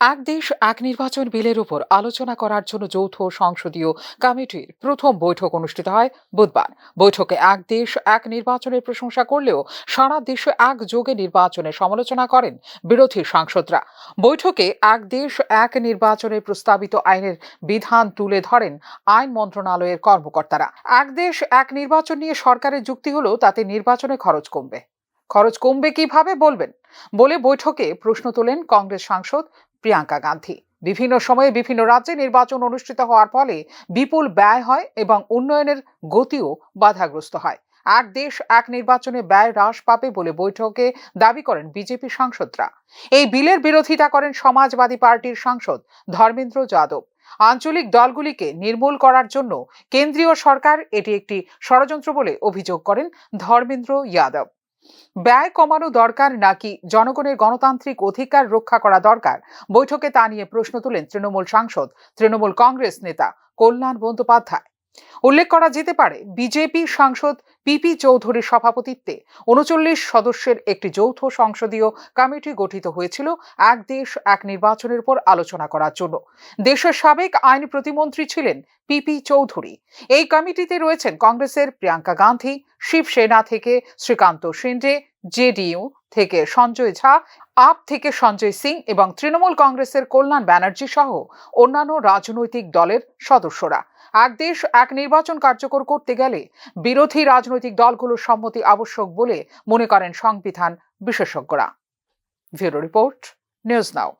এক দেশ, এক নির্বাচন বিলের উপর আলোচনা করার জন্য যৌথ সংসদীয় কমিটির প্রথম বৈঠক অনুষ্ঠিত হয় বুধবার। বৈঠকে এক দেশ, এক নির্বাচনের প্রশংসা করলেও সারা দেশে এক যোগে নির্বাচনের সমালোচনা করেন বিরোধী সাংসদরা। বৈঠকে এক দেশ, এক নির্বাচনের প্রস্তাবিত আইনের বিধান তুলে ধরেন আইন মন্ত্রণালয়ের কর্মকর্তারা। এক দেশ, এক নির্বাচন নিয়ে সরকারের যুক্তি হলো তাতে নির্বাচনে খরচ কমবে। খরচ কমবে কীভাবে বলবেন? বলে বৈঠকে প্রশ্ন তোলেন কংগ্রেস সাংসদ প্রিয়াঙ্কা গান্ধী। বিভিন্ন সময়ে বিভিন্ন রাজ্যে নির্বাচন অনুষ্ঠিত হওয়ার ফলে বিপুল ব্যয় হয় এবং উন্নয়নের গতিও বাধাগ্রস্ত হয়। এক দেশ এক নির্বাচনে ব্যয় হ্রাস পাবে বলে বৈঠকে দাবি করেন বিজেপি সাংসদরা। এই বিলের বিরোধিতা করেন সমাজবাদী পার্টির সাংসদ ধর্মেন্দ্র যাদব। আঞ্চলিক দলগুলিকে নির্মূল করার জন্য কেন্দ্রীয় সরকার এটি একটি ষড়যন্ত্র বলে অভিযোগ করেন ধর্মেন্দ্র যাদব। ব্যয় কমানো দরকার নাকি জনগণের গণতান্ত্রিক অধিকার রক্ষা করা দরকার? বৈঠকে তা নিয়ে প্রশ্ন তুলেন তৃণমূল সাংসদ, তৃণমূল কংগ্রেস নেতা কল্যাণ বন্দ্যোপাধ্যায়। উল্লেখ করা যেতে পারে, বিজেপি সাংসদ পিপি চৌধুরীর সভাপতিত্বে উনচল্লিশ সদস্যের একটি যৌথ সংসদীয় কমিটি গঠিত হয়েছিল, এক দেশ, এক নির্বাচনের উপর আলোচনা করার জন্য। দেশের সাবেক আইন প্রতিমন্ত্রী ছিলেন পিপি চৌধুরী। এই কমিটিতে রয়েছেন কংগ্রেসের প্রিয়াঙ্কা গান্ধী, শিবসেনা থেকে শ্রীকান্ত শিন্ডে, জেডিইউ থেকে সঞ্জয় ঝা, আপ থেকে সঞ্জয় সিং এবং তৃণমূল কংগ্রেসের কল্যাণ ব্যানার্জি সহ অন্যান্য রাজনৈতিক দলের সদস্যরা। এক দেশ, এক নির্বাচন কার্যকর করতে গেলে বিরোধী রাজনৈতিক দলগুলোর সম্মতি আবশ্যক বলে মনে করেন সংবিধান বিশেষজ্ঞরা। Bureau report, news now.